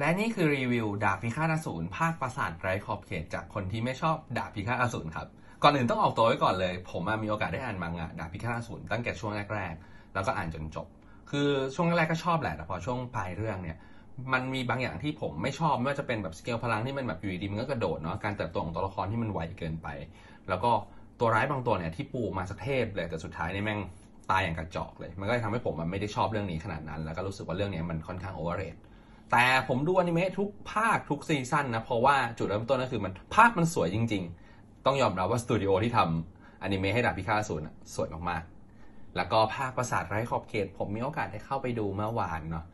และนี่คือรีวิวดาบพิฆาตอสูรภาคปราสาทไร้ขอบเขตจากคนที่ไม่ชอบดาบพิฆาตอสูรครับ ก่อนอื่นต้องออกตัวไว้ก่อนเลย ผมมีโอกาสได้อ่านมังงะดาบพิฆาตอสูรตั้งแต่ช่วงแรกๆ แล้วก็อ่านจนจบ คือช่วงแรกก็ชอบแหละแต่พอช่วงปลายเรื่องเนี่ยมันมีบางอย่างที่ผมไม่ชอบไม่ว่าจะเป็นแบบสเกลพลังที่มันแบบอยู่ดีๆมันก็กระโดดเนาะการเติบโตของตัวละครที่มันไวเกินไป แล้วก็ตัวร้ายบางตัวเนี่ยที่ปูมาสักเทพเลยแต่สุดท้ายเนี่ยแม่งตายอย่างกระจอกเลย มันก็ทำให้ผมมันไม่ได้ชอบเรื่องนี้ขนาดนั้น แล้วก็รู้สึกว่าเรื่องนี้มันค่อนข้างโอเวอร์เรท แต่ผมดูอนิเมะทุกภาคทุกซีซั่นนะ เพราะว่าจุดเริ่มต้นก็คือมันภาพมันสวยจริง ๆ ต้องยอมรับว่าสตูดิโอที่ทำอนิเมะให้ดาบพิฆาตอสูน่ะสวยมากๆ แล้วก็ภาคปราสาทไร้ขอบเขต ผมมีโอกาสได้เข้าไปดูเมื่อวานเนาะ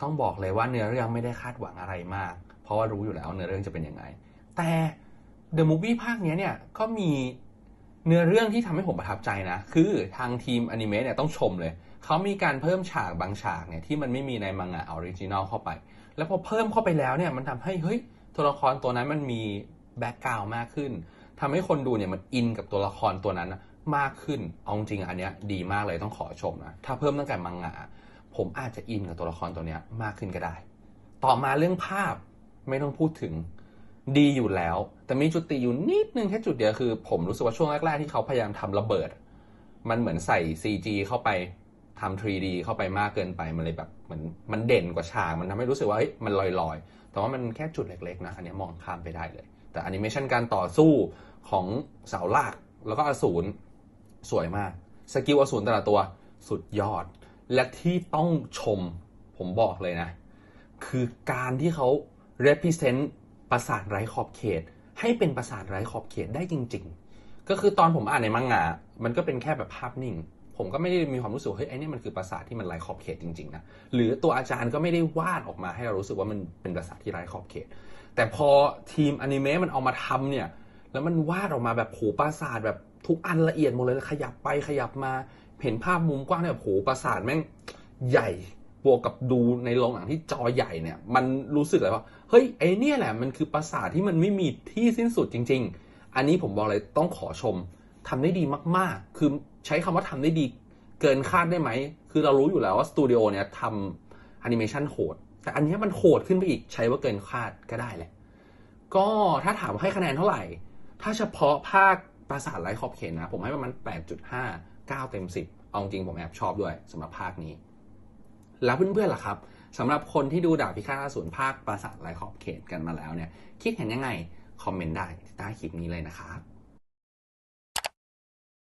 ต้องบอกเลยว่าเนื้อเรื่องไม่ได้คาดหวังอะไรมาก เพราะว่ารู้อยู่แล้วเนื้อเรื่องจะเป็นยังไง แต่ The Movie ภาคนี้เนี่ยก็มีเนื้อเรื่องที่ทำให้ผมประทับใจนะ คือทางทีมอนิเมะเนี่ยต้องชมเลย เขามีการเพิ่มฉากบางฉากเนี่ยที่มันไม่มีในมังงะออริจินอลเข้าไป แล้วพอเพิ่มเข้าไปแล้วเนี่ยมันทำให้เฮ้ยตัวละครตัวนั้นมันมีแบ็กกราวมากขึ้นทำให้คนดูเนี่ยมันอินกับตัวละครตัวนั้นมากขึ้น เอาจริงอันเนี้ยดีมากเลยต้องขอชมนะ ถ้าเพิ่มตั้งแต่มังงะผมอาจจะอินกับตัวละครตัวเนี้ยมากขึ้นก็ได้ ต่อมาเรื่องภาพไม่ต้องพูดถึงดีอยู่แล้ว แต่มีจุดติอยู่นิดนึงแค่จุดเดียวคือ ผมรู้สึกว่าช่วงแรกๆที่เขาพยายามทำระเบิด มันเหมือนใส่ CG เข้าไป ทำ 3D เข้าไปมากเกินไปมันเลยแบบเหมือนมันเด่นกว่าฉากมันทำให้รู้สึกว่าเฮ้ยมันลอยๆ แต่ว่ามันแค่จุดเล็กๆนะอันนี้มองข้ามไปได้เลย แต่แอนิเมชันการต่อสู้ของเสาหลักแล้วก็อสูรสวยมากสกิลอสูรแต่ละตัวสุดยอด และที่ต้องชมผมบอกเลยนะ คือการที่เขา represent ปราสาทไร้ขอบเขต ให้เป็นปราสาทไร้ขอบเขตได้จริง ๆ ก็คือตอนผมอ่านในมังงะมันก็เป็นแค่แบบภาพนิ่ง ผมก็ไม่ได้มีความรู้สึกเฮ้ยไอ้นี่มันคือปราสาทที่มันไร้ขอบเขตจริงๆนะหรือตัวอาจารย์ก็ไม่ได้วาดออกมาให้เรารู้สึกว่ามันเป็นปราสาทที่ไร้ขอบเขต แต่พอทีมอนิเมะมันเอามาทำเนี่ยแล้วมันวาดออกมาแบบโหปราสาทแบบทุกอันละเอียดหมดเลยขยับไปขยับมาเห็นภาพมุมกว้างเนี่ยแบบโหปราสาทแม่งใหญ่บวกกับดูในโรงหนังที่จอใหญ่เนี่ย มันรู้สึกเลยว่าเฮ้ยไอเนี่ยแหละมันคือปราสาทที่มันไม่มีที่สิ้นสุดจริง ๆ อันนี้ผมบอกเลยต้องขอชม ทำได้ดีมาก ๆ คือใช้คำว่าทำได้ดีเกินคาดได้ไหม คือเรารู้อยู่แล้วว่าสตูดิโอเนี่ยทำแอนิเมชันโหด แต่อันนี้มันโหดขึ้นไปอีกใช้ว่าเกินคาดก็ได้แหละ ก็ถ้าถามว่าให้คะแนนเท่าไหร่ ถ้าเฉพาะภาคปราสาทไร้ขอบเขตนะ ผมให้ประมาณ 8.5 9 เต็ม 10 เอาจริงผมแอบชอบด้วยสำหรับภาคนี้ แล้วเพื่อนๆล่ะครับสำหรับคนที่ดูดาบพิฆาตอสูรภาคปราสาทไร้ขอบเขตกันมาแล้วเนี่ย คิดเห็นยังไง คอมเมนต์ได้ใต้คลิปนี้เลยนะครับ